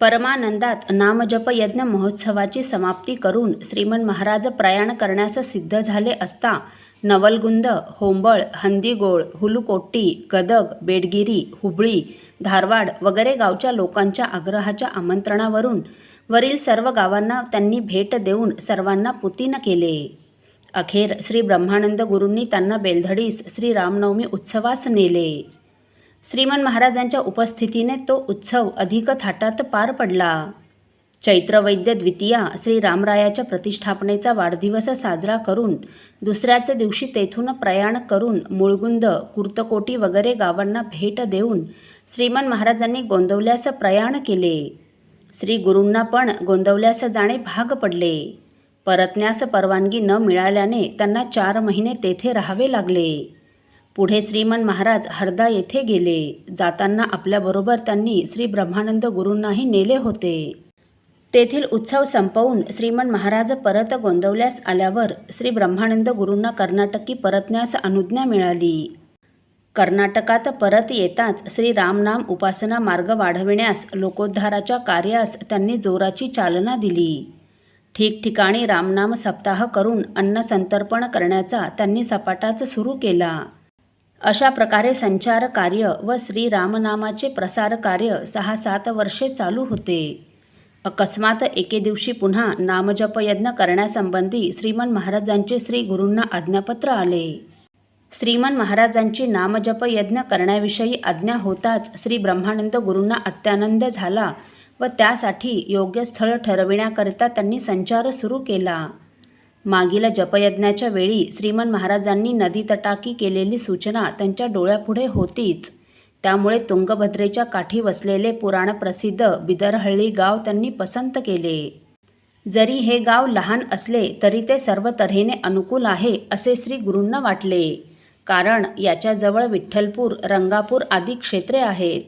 परमानंदात नामजप यज्ञ महोत्सवाची समाप्ती करून श्रीमन महाराज प्रयाण करण्यास सिद्ध झाले असता नवलगुंद होंबळ हंदीगोळ हुलुकोट्टी गदग बेडगिरी हुबळी धारवाड वगैरे गावच्या लोकांच्या आग्रहाच्या आमंत्रणावरून वरील सर्व गावांना त्यांनी भेट देऊन सर्वांना पुतीन केले. अखेर श्री ब्रह्मानंद गुरूंनी त्यांना बेलधडीस श्री रामनवमी उत्सवास नेले. श्रीमन महाराजांच्या उपस्थितीने तो उत्सव अधिक थाटात पार पडला. चैत्रवैद्य द्वितीया श्री रामरायाच्या प्रतिष्ठापनेचा वाढदिवस साजरा करून दुसऱ्याच दिवशी तेथून प्रयाण करून मुळगुंद कुर्तकोटी वगैरे गावांना भेट देऊन श्रीमन महाराजांनी गोंदवल्यास प्रयाण केले. श्री गुरूंना पण गोंदवल्यास जाणे भाग पडले. परतण्यास परवानगी न मिळाल्याने त्यांना चार महिने तेथे राहावे लागले. पुढे श्रीमन महाराज हरदा येथे गेले. जाताना आपल्याबरोबर त्यांनी श्री ब्रह्मानंद गुरूंनाही नेले होते. तेथील उत्सव संपवून श्रीमन महाराज परत गोंदवल्यास आल्यावर श्री ब्रह्मानंद गुरूंना कर्नाटकी परतण्यास अनुज्ञा मिळाली. कर्नाटकात परत येताच श्री रामनाम उपासना मार्ग वाढविण्यास लोकोद्धाराच्या कार्यास त्यांनी जोराची चालना दिली. ठिकठिकाणी रामनाम सप्ताह करून अन्नसंतर्पण करण्याचा त्यांनी सपाटाच सुरू केला. अशा प्रकारे संचार कार्य व श्रीरामनामाचे प्रसार कार्य सहा सात वर्षे चालू होते. अकस्मात एके दिवशी पुन्हा नामजपयज्ञ करण्यासंबंधी श्रीमन महाराजांचे श्री गुरूंना आज्ञापत्र आले. श्रीमन महाराजांची नामजप यज्ञ करण्याविषयी आज्ञा होताच श्री ब्रह्मानंद गुरूंना अत्यानंद झाला व त्यासाठी योग्य स्थळ ठरविण्याकरिता त्यांनी संचार सुरू केला. मागील जपयज्ञाच्या वेळी श्रीमन महाराजांनी नदीतटाकी केलेली सूचना त्यांच्या डोळ्यापुढे होतीच. त्यामुळे तुंगभद्रेच्या काठी वसलेले पुराणप्रसिद्ध बिदरहळ्ळी गाव त्यांनी पसंत केले. जरी हे गाव लहान असले तरी ते सर्व तऱ्हेने अनुकूल आहे असे श्री गुरूंना वाटले. कारण याच्याजवळ विठ्ठलपूर रंगापूर आदी क्षेत्रे आहेत.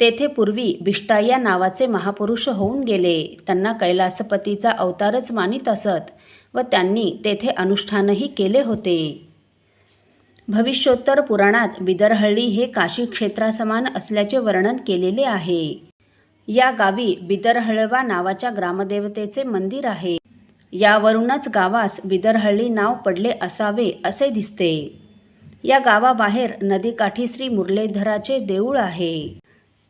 तेथे पूर्वी बिष्टा या नावाचे महापुरुष होऊन गेले. त्यांना कैलासपतीचा अवतारच मानित असत व त्यांनी तेथे अनुष्ठानही केले होते. भविष्योत्तर पुराणात बिदरहळ्ळी हे काशी क्षेत्रासमान असल्याचे वर्णन केलेले आहे. या गावी बिदरहळवा नावाच्या ग्रामदेवतेचे मंदिर आहे. यावरूनच गावास बिदरहळ्ळी नाव पडले असावे असे दिसते. या गावाबाहेर नदीकाठी श्री मुरलीधराचे देऊळ आहे.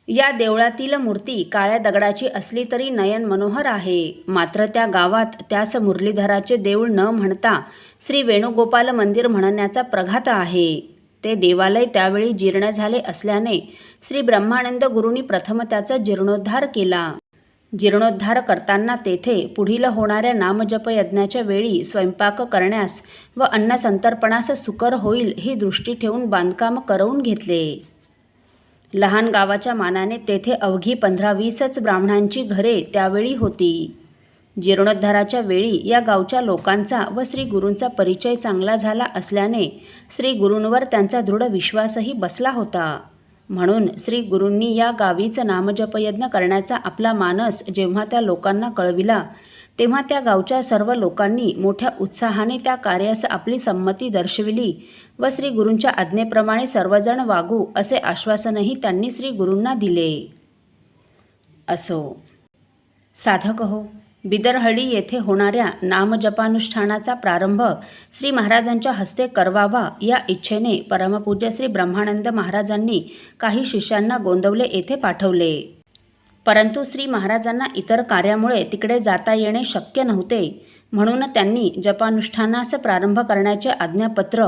या देवळातील मूर्ती काळ्या दगडाची असली तरी नयन मनोहर आहे. मात्र त्या गावात त्यास मुरलीधराचे देऊळ न म्हणता श्री वेणुगोपाल मंदिर म्हणण्याचा प्रघात आहे. ते देवालय त्यावेळी जीर्ण झाले असल्याने श्री ब्रह्मानंद गुरुंनी प्रथम त्याचा जीर्णोद्धार केला. जीर्णोद्धार करताना तेथे पुढील होणाऱ्या नामजप यज्ञाच्या वेळी स्वयंपाक करण्यास व अन्नसंतर्पणास सुकर होईल ही दृष्टी ठेवून बांधकाम करवून घेतले. लहान गावाच्या मानाने तेथे अवघी पंधरा वीसच ब्राह्मणांची घरे त्यावेळी होती. जीर्णोद्धाराच्या वेळी या गावच्या लोकांचा व श्री गुरूंचा परिचय चांगला झाला असल्याने श्री गुरूंवर त्यांचा दृढ विश्वासही बसला होता. म्हणून श्री गुरूंनी या गावीचं नामजपयज्ञ करण्याचा आपला मानस जेव्हा त्या लोकांना कळविला तेव्हा त्या गावच्या सर्व लोकांनी मोठ्या उत्साहाने त्या कार्यास आपली संमती दर्शविली व श्री गुरूंच्या आज्ञेप्रमाणे सर्वजण वागू असे आश्वासनही त्यांनी श्री गुरूंना दिले. असो. साधक हो बिदरहळी येथे होणाऱ्या नामजपानुष्ठानाचा प्रारंभ श्री महाराजांच्या हस्ते करवावा या इच्छेने परमपूज्य श्री ब्रह्मानंद महाराजांनी काही शिष्यांना गोंदवले येथे पाठवले. परंतु श्री महाराजांना इतर कार्यामुळे तिकडे जाता येणे शक्य नव्हते. म्हणून त्यांनी जपानुष्ठानास प्रारंभ करण्याचे आज्ञापत्र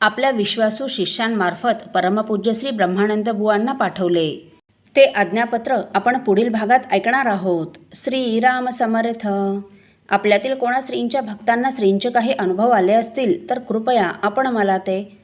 आपल्या विश्वासू शिष्यांमार्फत परमपूज्य श्री ब्रह्मानंद बुवांना पाठवले. ते आज्ञापत्र आपण पुढील भागात ऐकणार आहोत. श्रीराम समर्थ. आपल्यातील कोणा श्रींच्या भक्तांना श्रींचे काही अनुभव आले असतील तर कृपया आपण मला ते